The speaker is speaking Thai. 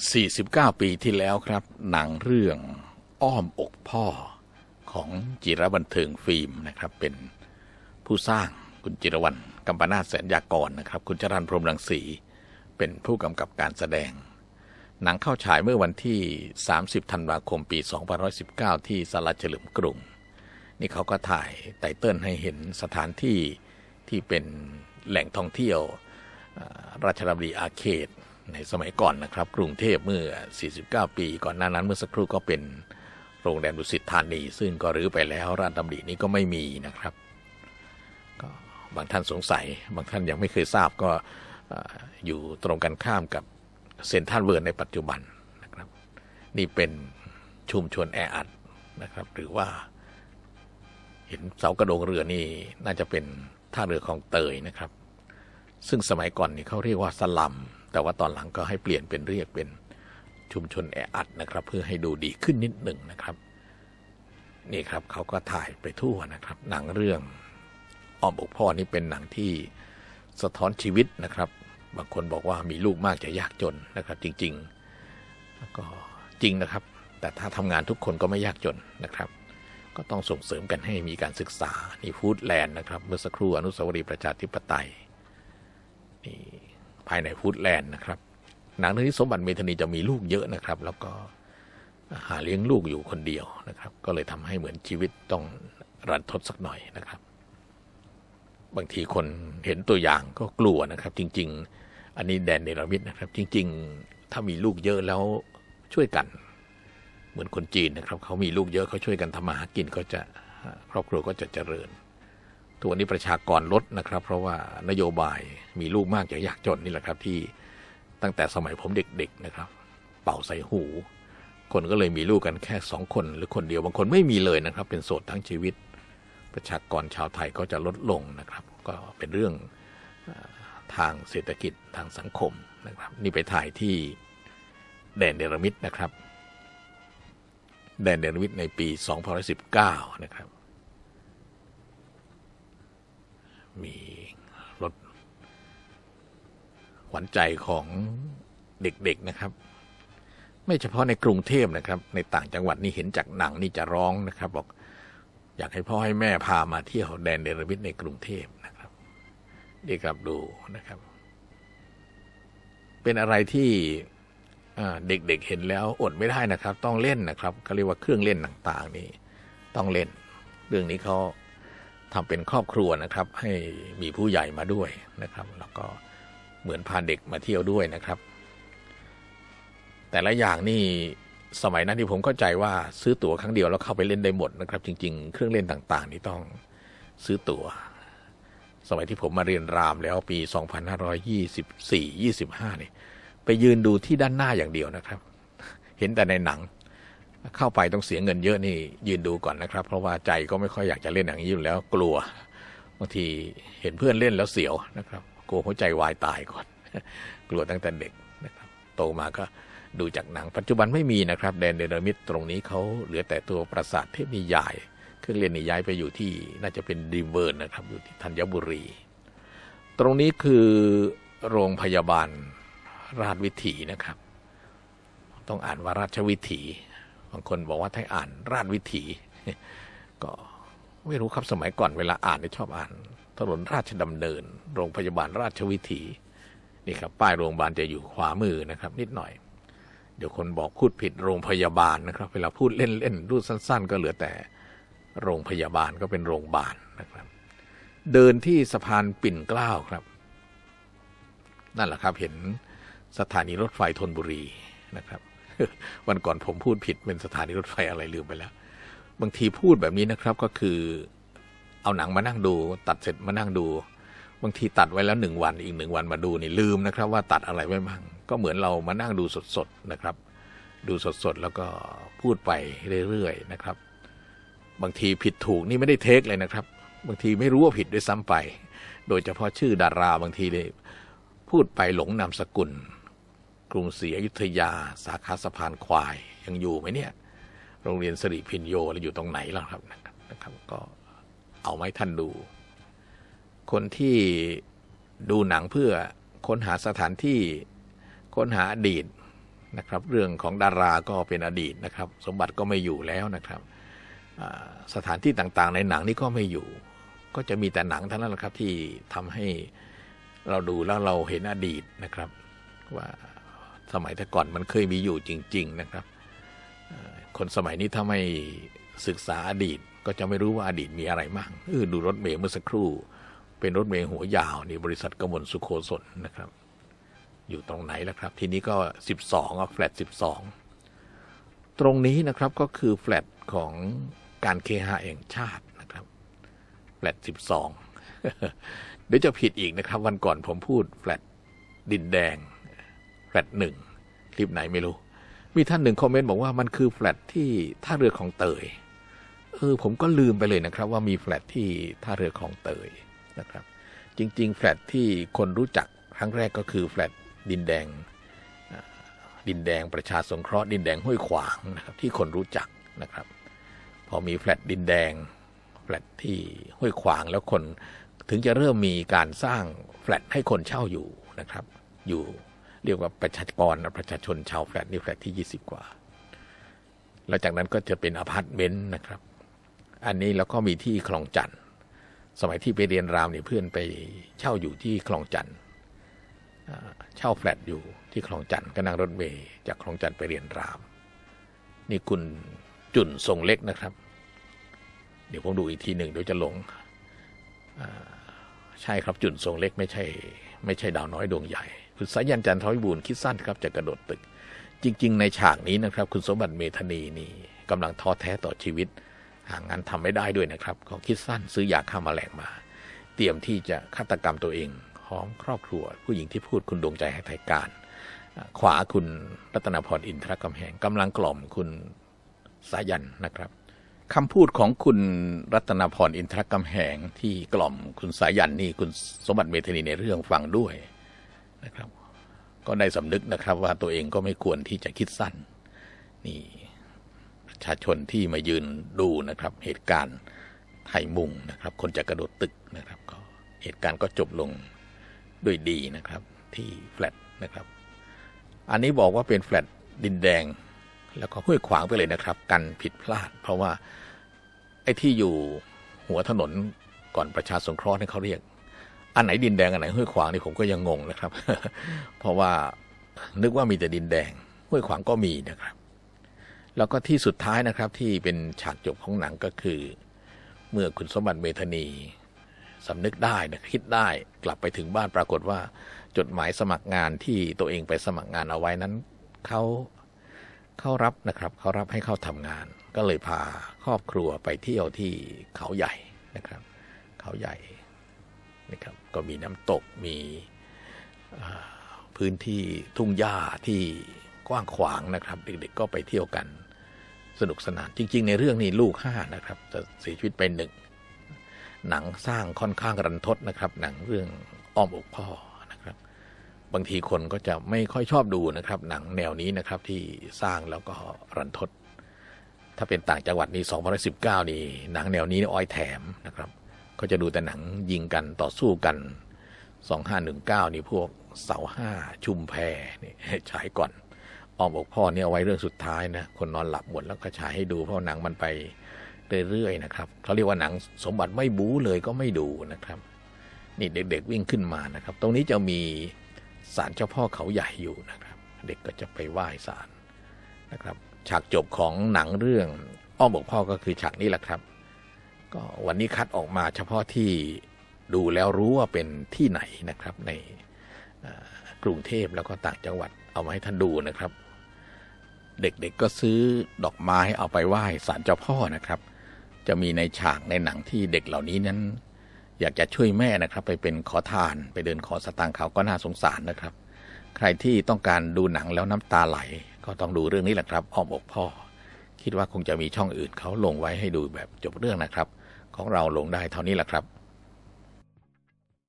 49 ปีที่แล้วครับ หนังเรื่องอ้อมอกพ่อของจิรบันเทิงฟิล์มนะครับ เป็นผู้สร้างคุณจิรวรรณกัมปนาทแสนยากรนะครับ คุณจรันพรมรังสี เป็นผู้กำกับการแสดง หนังเข้าฉายเมื่อวันที่ 30 ธันวาคมปี 2519 ที่สาราเฉลิมกรุง นี่เขาก็ถ่ายไตเติ้ลให้เห็นสถานที่ที่เป็นแหล่งท่องเที่ยวราชดำริอาเขต ในสมัยก่อนนะครับ กรุงเทพเมื่อ 49 ปีก่อนหน้านั้นเมื่อสักครู่ก็เป็นโรงแรมดุสิตธานี ซึ่งก็รื้อไปแล้วร้าชดำรินี้ก็ไม่มีนะครับก็บางท่านสงสัย บางท่านยังไม่เคยทราบก็อ่าอยู่ตรงกันข้ามกับเซ็นทรัลเวิร์ในปัจจุบันนะครับ นี่เป็นชุมชนแออัดนะครับ หรือว่า เห็นเสากระโดงเรือนี่น่าจะเป็นท่าเรือของเตยนะครับ ซึ่งสมัยก่อนนี่เขาเรียกว่าสลัม แต่ว่าตอนหลังก็ให้เปลี่ยนเป็นเรียกเป็นชุมชนแออัดนะครับ เพื่อให้ดูดีขึ้นนิดหนึ่งนะครับ นี่ครับเขาก็ถ่ายไปทั่วนะครับ หนังเรื่องอ้อมอกพ่อนี่เป็นหนังที่สะท้อนชีวิตนะครับ บางคนบอกว่ามีลูกมากจะยากจนนะครับ จริงๆก็จริงนะครับ แต่ถ้าทำงานทุกคนก็ไม่ยากจนนะครับ ก็ต้องส่งเสริมกันให้มีการศึกษานี่ฟูดแลนด์นะครับ เมื่อสักครู่อนุสาวรีย์ประชาธิปไตยนี่ายในฟูดแลนด์นะครับ หนังเรื่องนี้สมบัติเมธานีจะมีลูกเยอะนะครับ แล้วก็หาเลี้ยงลูกอยู่คนเดียวนะครับ ก็เลยทำให้เหมือนชีวิตต้องรันทดสักหน่อยนะครับ บางทีคนเห็นตัวอย่างก็กลัวนะครับ จริง ๆ อันนี้แดนเนรมิตนะครับ จริง ๆ ถ้ามีลูกเยอะแล้วช่วยกัน เหมือนคนจีนนะครับ เขามีลูกเยอะเขาช่วยกันทำมาหากินก็จะครอบครัวก็จะเจริญ ตัวนนี้ประชากรลดนะครับ เพราะว่านโยบายมีลูกมากจะยากจนนี่แหละครับที่ตั้งแต่สมัยผมเด็กๆนะครับ เป่าใส่หู คนก็เลยมีลูกกันแค่สองคน หรือคนเดียวบางคนไม่มีเลยนะครับ เป็นโสดทั้งชีวิต ประชากรชาวไทยก็จะลดลงนะครับ ก็เป็นเรื่องทางเศรษฐกิจทางสังคมนะครับ นี่ไปถ่ายที่แดนเนรมิตนะครับ แดนเดนวิทในปี 2019 นะครับ มีรถขวัญใจของเด็กๆนะครับ ไม่เฉพาะในกรุงเทพนะครับ ในต่างจังหวัดนี่เห็นจากหนังนี่จะร้องนะครับ บอก อยากให้พ่อให้แม่พามาเที่ยวแดนเดนวิทในกรุงเทพนะครับนี่ครับดูนะครับ เป็นอะไรที่เด็กๆเห็นแล้วอดไม่ได้นะครับ ต้องเล่นนะครับเขาเรียกว่าเครื่องเล่นต่างๆนี่ต้องเล่น เรื่องนี้เขา ทำเป็นครอบครัวนะครับ ให้มีผู้ใหญ่มาด้วยนะครับ แล้วก็เหมือนพาเด็กมาเที่ยวด้วยนะครับ แต่ละอย่างนี่สมัยนั้นที่ผมเข้าใจว่าซื้อตั๋วครั้งเดียวแล้วเข้าไปเล่นได้หมดนะครับ จริง ๆ เครื่องเล่นต่างๆ นี่ต้องซื้อตั๋ว สมัยที่ผมมาเรียนรามแล้วปี 2524-25นี่ไปยืนดูที่ด้านหน้าอย่างเดียวนะครับ เห็นแต่ในหนัง เข้าไปต้องเสียเงินเยอะนี่ยืนดูก่อนนะครับ เพราะว่าใจก็ไม่ค่อยอยากจะเล่นอย่างนี้อยู่แล้วกลัวบางทีเห็นเพื่อนเล่นแล้วเสียวนะครับกลัวหัวใจวายตายก่อน กลัวตั้งแต่เด็กนะครับ โตมาก็ดูจากหนังปัจจุบันไม่มีนะครับแดนเดนมิดตรงนี้เขาเหลือแต่ตัวปราสาทเทพนิยาย เครื่องเล่นนี่ย้ายไปอยู่ที่น่าจะเป็นดีเวิร์นนะครับอยู่ที่ธัญบุรี ตรงนี้คือโรงพยาบาลราชวิถีนะครับ ต้องอ่านว่าราชวิถี บางคนบอกว่าให้อ่านราชวิถี ก็ไม่รู้ครับสมัยก่อนเวลาอ่านเนี่ยชอบอ่าน ถนนราชดำเนิน โรงพยาบาลราชวิถีนี่ครับป้ายโรงพยาบาลจะอยู่ขวามือนะครับ นิดหน่อย เดี๋ยวคนบอกพูดผิดโรงพยาบาลนะครับ เวลาพูดเล่นๆรูดสั้น ๆ ก็เหลือแต่โรงพยาบาลก็เป็นโรงพยาบาลนะครับ เดินที่สะพานปิ่นเกล้าครับ นั่นแหละครับเห็นสถานีรถไฟธนบุรีนะครับ วันก่อนผมพูดผิดเป็นสถานีรถไฟอะไรลืมไปแล้ว บางทีพูดแบบนี้นะครับก็คือ เอาหนังมานั่งดู ตัดเสร็จมานั่งดู บางทีตัดไว้แล้วหนึ่งวันอีกหนึ่งวันมาดูนี่ลืมนะครับ ว่าตัดอะไรไว้บ้างก็เหมือนเรามานั่งดูสดๆนะครับ ดูสดๆแล้วก็พูดไปเรื่อยๆนะครับ บางทีผิดถูกนี่ไม่ได้เทคเลยนะครับ บางทีไม่รู้ว่าผิดด้วยซ้ำไป โดยเฉพาะชื่อดาราบางทีเนี่ยพูดไปหลงนามสกุล กรุงศรีอยุธยา สาขาสะพานควาย ยังอยู่ไหมเนี่ย โรงเรียนสิริพินโยแล้วอยู่ตรงไหนแล้วครับนะครับ ก็เอาไม้ท่านดู คนที่ดูหนังเพื่อค้นหาสถานที่ค้นหาอดีตนะครับ เรื่องของดาราก็เป็นอดีตนะครับ สมบัติก็ไม่อยู่แล้วนะครับสถานที่ต่างๆ ในหนังนี่ก็ไม่อยู่ ก็จะมีแต่หนังเท่านั้นแหละครับที่ทำให้เราดูแล้วเราเห็นอดีตนะครับ ว่า สมัยแต่ก่อนมันเคยมีอยู่จริง ๆ นะครับ คนสมัยนี้ถ้าไม่ศึกษาอดีตก็จะไม่รู้ว่าอดีตมีอะไรบ้างเออดูรถเมล์เมื่อสักครู่ เป็นรถเมล์หัวยาวนี่บริษัทกมลสุโคศลนะครับ อยู่ตรงไหนแล้วครับ ทีนี้ก็ 12อะแฟลต12 ตรงนี้นะครับก็คือแฟลตของการเคหะแห่งชาตินะครับแฟลต12 เดี๋ยวจะผิดอีกนะครับ วันก่อนผมพูดแฟลตดินแดง แฟลตหนึ่งคลิปไหนไม่รู้ มีท่านหนึ่งคอมเมนต์บอกว่ามันคือแฟลตที่ท่าเรือของเตยเออผมก็ลืมไปเลยนะครับ ว่ามีแฟลตที่ท่าเรือของเตยนะครับ จริง ๆ แฟลตที่คนรู้จักครั้งแรกก็คือแฟลตดินแดงดินแดงประชาสงเคราะห์ดินแดงห้วยขวางนะครับที่คนรู้จักนะครับ พอมีแฟลตดินแดงแฟลตที่ห้วยขวางแล้วคนถึงจะเริ่มมีการสร้างแฟลตให้คนเช่าอยู่นะครับ อยู่ เรียกว่าประชากรนะประชาชนชาวแฟลตนี่แฟลตที่20กว่าแล้วจากนั้นก็จะเป็นอพาร์ตเมนต์นะครับ อันนี้แล้วก็มีที่คลองจันทน์สมัยที่ไปเรียนรามเนี่ยเพื่อนไปเช่าอยู่ที่คลองจันทน์เช่าแฟลตอยู่ที่คลองจันทน์ก็นั่งรถเมย์จากคลองจันทน์ไปเรียนราม นี่คุณจุนทรงเล็กนะครับ เดี๋ยวผมดูอีกทีหนึ่งเดี๋ยวจะหลงใช่ครับจุนทรงเล็กไม่ใช่ ไม่ใช่ดาวน้อยดวงใหญ่ คุณสายันจันทร์ทวิบูลคิดสั้นครับจะกระโดดตึก จริง ๆ ในฉากนี้นะครับ คุณสมบัติเมธานีนี่กำลังท้อแท้ต่อชีวิต หางานทำไม่ได้ด้วยนะครับเขาคิดสั้นซื้อยาฆ่ามาแมลงมา เตรียมที่จะฆาตกรรมตัวเองพร้อมครอบครัว ผู้หญิงที่พูดคุณดวงใจให้ไทยการ ขวาคุณรัตนพรอินทรกำแหงกำลังกล่อมคุณสายันนะครับคำพูดของคุณรัตนพรอินทรกำแหงที่กล่อมคุณสายันนี่คุณสมบัติเมธนีในเรื่องฟังด้วย นะครับ ก็ได้สำนึกนะครับว่าตัวเองก็ไม่ควรที่จะคิดสั้น นี่ประชาชนที่มายืนดูนะครับ เหตุการณ์ไทยมุงนะครับ คนจะกระโดดตึกนะครับ ก็เหตุการณ์ก็จบลงด้วยดีนะครับ ที่แฟลตนะครับ อันนี้บอกว่าเป็นแฟลตดินแดง แล้วก็ห้วยขวางไปเลยนะครับ กันผิดพลาด เพราะว่าไอ้ที่อยู่หัวถนนก่อนประชาสงเคราะห์นี่เขาเรียก อันไหนดินแดงอันไหนห้วยขวางนี่ผมก็ยังงงนะครับ เพราะว่านึกว่ามีแต่ดินแดงห้วยขวางก็มีนะครับ แล้วก็ที่สุดท้ายนะครับที่เป็นฉากจบของหนังก็คือ เมื่อคุณสมบัติเมธานีสำนึกได้นะคิดได้กลับไปถึงบ้านปรากฏว่า จดหมายสมัครงานที่ตัวเองไปสมัครงานเอาไว้นั้นเขาเขารับนะครับเขารับให้เข้าทำงาน ก็เลยพาครอบครัวไปเที่ยวที่เขาใหญ่นะครับ เขาใหญ่ ก็มีน้ำตกมีพื้นที่ทุ่งหญ้าที่กว้างขวางนะครับ เด็กๆก็ไปเที่ยวกันสนุกสนาน จริง ๆ ในเรื่องนี้ลูกห้านะครับจะเสียชีวิตไปหนึ่งหนังสร้างค่อนข้างรันทดนะครับ หนังเรื่องอ้อมอกพ่อนะครับ บางทีคนก็จะไม่ค่อยชอบดูนะครับ หนังแนวนี้นะครับที่สร้างแล้วก็รันทด ถ้าเป็นต่างจังหวัดนี่2019นี่หนังแนวนี้อ้อยแถมนะครับ ก็จะดูแต่หนังยิงกันต่อสู้กัน 2519 นี่พวกเสาห้าชุมแพนี่ฉายก่อนอ้อมอกพ่อเนี่ยเอาไว้เรื่องสุดท้ายนะคนนอนหลับหมดแล้วก็ฉายให้ดูเพราะหนังมันไปเรื่อยๆนะครับเขาเรียกว่าหนังสมบัติไม่บู๊เลยก็ไม่ดูนะครับ นี่เด็กๆวิ่งขึ้นมานะครับ ตรงนี้จะมีศาลเจ้าพ่อเขาใหญ่อยู่นะครับ เด็กก็จะไปไหว้ศาลนะครับ ฉากจบของหนังเรื่องอ้อมอกพ่อก็คือฉากนี้แหละครับ ก็วันนี้คัดออกมาเฉพาะที่ดูแล้วรู้ว่าเป็นที่ไหนนะครับในกรุงเทพแล้วก็ต่างจังหวัดเอามาให้ท่านดูนะครับ เด็กๆก็ซื้อดอกไม้เอาไปไหว้ศาลเจ้าพ่อนะครับ จะมีในฉากในหนังที่เด็กเหล่านี้นั้น อยากจะช่วยแม่นะครับ ไปเป็นขอทานไปเดินขอสตางค์เขาก็น่าสงสารนะครับ ใครที่ต้องการดูหนังแล้วน้ำตาไหล ก็ต้องดูเรื่องนี้แหละครับอ้อมอกพ่อ คิดว่าคงจะมีช่องอื่นเขาลงไว้ให้ดูแบบจบเรื่องนะครับ ของเราลงได้เท่านี้แหละครับ